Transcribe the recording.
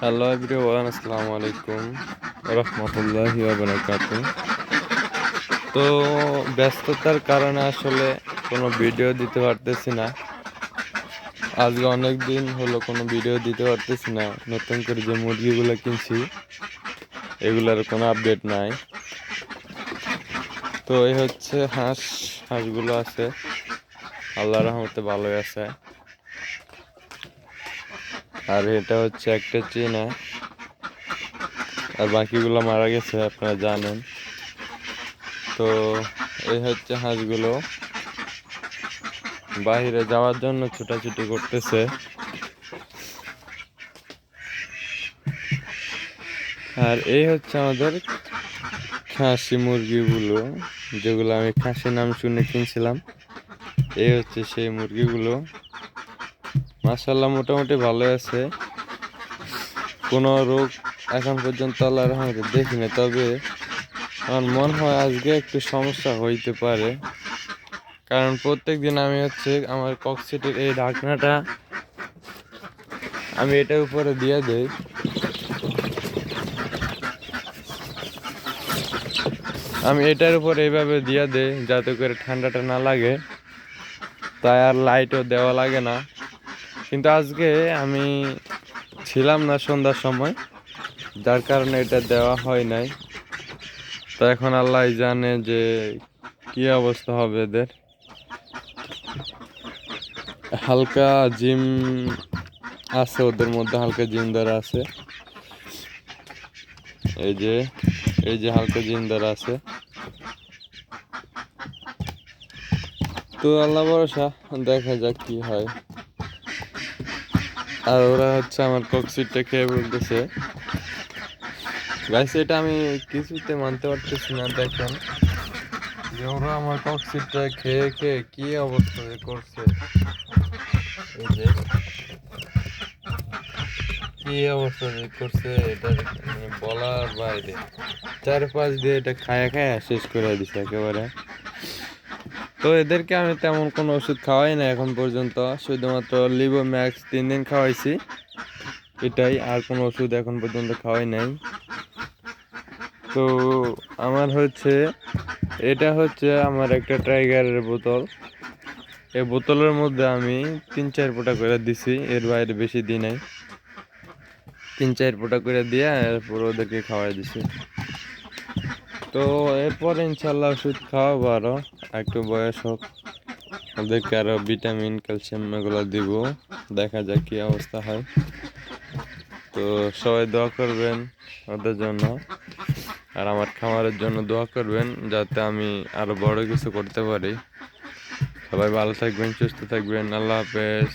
Hello everyone আসসালামু আলাইকুম রহমতুল্লাহি বারাকাত তো ব্যস্ততার কারণে আসলে কোনো ভিডিও দিতে পারতেছি না। আজকে অনেক দিন হলো কোনো ভিডিও দিতে পারতেছি না। নতুন করে যে মুরগিগুলো কিনছি, এগুলোর কোনো আপডেট নাই। তো এই হচ্ছে হাঁস, হাঁসগুলো আছে। আল্লাহ রহমতে ভালোই আছে। আর এটা হচ্ছে একটা চীনা। আর বাকিগুলো মারা গেছে, আপনারা জানেন। তো এই হচ্ছে হাঁসগুলো। বাইরে যাওয়ার জন্য ছোটাছুটি করতেছে। আর এই হচ্ছে আমাদের খাসি মুরগিগুলো, যেগুলো আমি খাসি নাম শুনে কিনছিলাম। এই হচ্ছে সেই মুরগিগুলো। মাসাল্লাহ মোটামুটি ভালো আছে। কোনো রোগ এখন পর্যন্ত আল্লাহ রহমতে দেখিনি, তবে আমার মনে হয় আজকে একটু সমস্যা হইতে পারে। কারণ প্রত্যেক দিন আমি হচ্ছে আমার কক্সিটের এই ঢাকনাটা আমি এটার উপরে দিয়ে দেই। আমি এটার উপর এইভাবে দিয়ে দেই, যাতে করে ঠান্ডাটা না লাগে। তাই আর লাইটও দেওয়া লাগে না। কিন্তু আজকে আমি ছিলাম না সন্ধ্যার সময়, যার কারণে এটা দেওয়া হয় নাই। তো এখন আল্লাহ জানে যে কি অবস্থা হবে এদের। হালকা জিম আছে ওদের মধ্যে, হালকা জিম দ্বারা আছে। এই যে এই যে হালকা জিম দ্বারা আছে। তো আল্লাহ ভরসা, দেখা যাক কি হয়। আর ওরা হচ্ছে আমার কক্সিটটা খেয়ে বলতেছে। গাইস এটা আমি কিছুতে মানতে পারতেছি না, দেখেন। যে ওরা আমার কক্সিটটা খেয়ে খেয়ে কি অবস্থা করছে। এই যে, কি অবস্থা করছে, এটা মানে বলার বাইরে। চারপাশ দিয়ে এটা খায়া খায়া শেষ করে দিছে একেবারে। তো এদেরকে আমি তেমন কোনো ওষুধ খাওয়াই না এখন পর্যন্ত। শুধুমাত্র লিভো ম্যাক্স তিন দিন খাওয়াইছি। এটাই আর কোনো ওষুধ এখন পর্যন্ত খাওয়াই নাই। তো আমার হচ্ছে, এটা হচ্ছে আমার একটা টাইগারের বোতল। এই বোতলের মধ্যে আমি তিন চার ফোঁটা করে দিছি, এর বাইরে বেশি দিই নাই। তিন চার ফোঁটা করে দিয়ে এরপর ওদেরকে খাওয়াই দিছি। তো এরপর ইনশাল্লাহ ওষুধ খাওয়াবো আরও একটু বয়স হোক, ওদেরকে আরও ভিটামিন, ক্যালসিয়াম এগুলো দিব। দেখা যাক কী অবস্থা হয়। তো সবাই দোয়া করবেন ওদের জন্য। আর আমার খামারের জন্য দোয়া করবেন যাতে আমি আরও বড় কিছু করতে পারি। সবাই ভালো থাকবেন, সুস্থ থাকবেন। আল্লাহ হাফেজ।